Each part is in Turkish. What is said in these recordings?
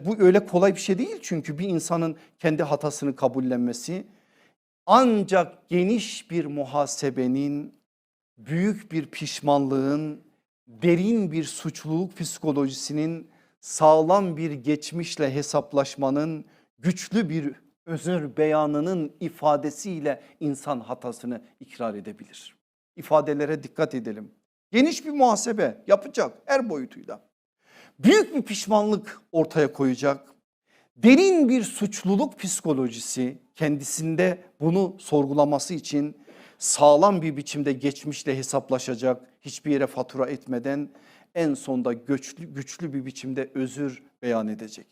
Bu öyle kolay bir şey değil çünkü bir insanın kendi hatasını kabullenmesi ancak geniş bir muhasebenin, büyük bir pişmanlığın, derin bir suçluluk psikolojisinin, sağlam bir geçmişle hesaplaşmanın, güçlü bir özür beyanının ifadesiyle insan hatasını ikrar edebilir. İfadelere dikkat edelim. Geniş bir muhasebe yapacak her boyutuyla. Büyük bir pişmanlık ortaya koyacak. Derin bir suçluluk psikolojisi kendisinde bunu sorgulaması için sağlam bir biçimde geçmişle hesaplaşacak. Hiçbir yere fatura etmeden en sonda güçlü, güçlü bir biçimde özür beyan edecek.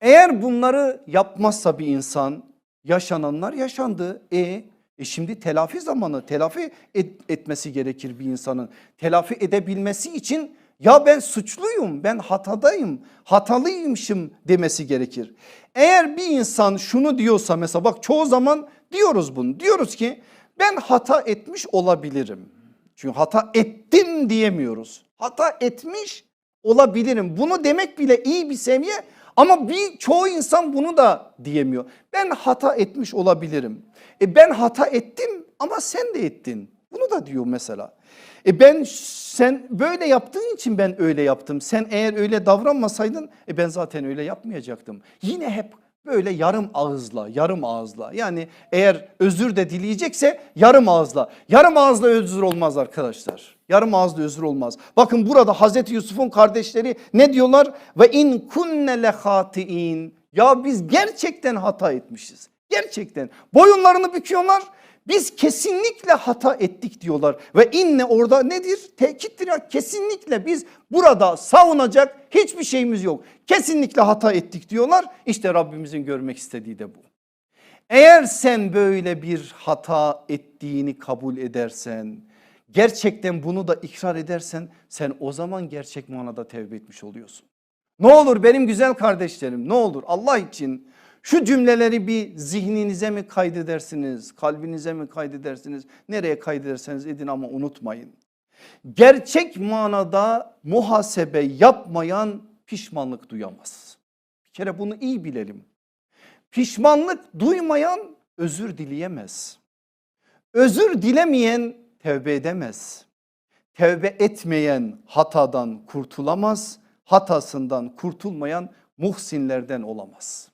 Eğer bunları yapmazsa bir insan yaşananlar yaşandı. E, e şimdi telafi zamanı telafi et- etmesi gerekir bir insanın. Telafi edebilmesi için ya ben suçluyum ben hatadayım hatalıymışım demesi gerekir. Eğer bir insan şunu diyorsa mesela bak çoğu zaman diyoruz bunu diyoruz ki ben hata etmiş olabilirim. Çünkü hata ettim diyemiyoruz. Hata etmiş olabilirim. Bunu demek bile iyi bir seviye ama bir çoğu insan bunu da diyemiyor. Ben hata etmiş olabilirim. E ben hata ettim ama sen de ettin. Bunu da diyor mesela. E ben sen böyle yaptığın için ben öyle yaptım. Sen eğer öyle davranmasaydın e ben zaten öyle yapmayacaktım. Yine hep böyle yarım ağızla, yarım ağızla. Yani eğer özür de dileyecekse yarım ağızla. Yarım ağızla özür olmaz arkadaşlar. Yarım ağızla özür olmaz. Bakın burada Hazreti Yusuf'un kardeşleri ne diyorlar? Ve in kunne lehatiin. Ya biz gerçekten hata etmişiz. Gerçekten. Boyunlarını büküyorlar. Biz kesinlikle hata ettik diyorlar ve inne orada nedir? Tekittir ya kesinlikle biz burada savunacak hiçbir şeyimiz yok. Kesinlikle hata ettik diyorlar. İşte Rabbimizin görmek istediği de bu. Eğer sen böyle bir hata ettiğini kabul edersen, gerçekten bunu da ikrar edersen sen o zaman gerçek manada tevbe etmiş oluyorsun. Ne olur benim güzel kardeşlerim ne olur Allah için şu cümleleri bir zihninize mi kaydedersiniz, kalbinize mi kaydedersiniz, nereye kaydederseniz edin ama unutmayın. Gerçek manada muhasebe yapmayan pişmanlık duyamaz. Bir kere bunu iyi bilelim. Pişmanlık duymayan özür dileyemez. Özür dilemeyen tevbe edemez. Tevbe etmeyen hatadan kurtulamaz, hatasından kurtulmayan muhsinlerden olamaz.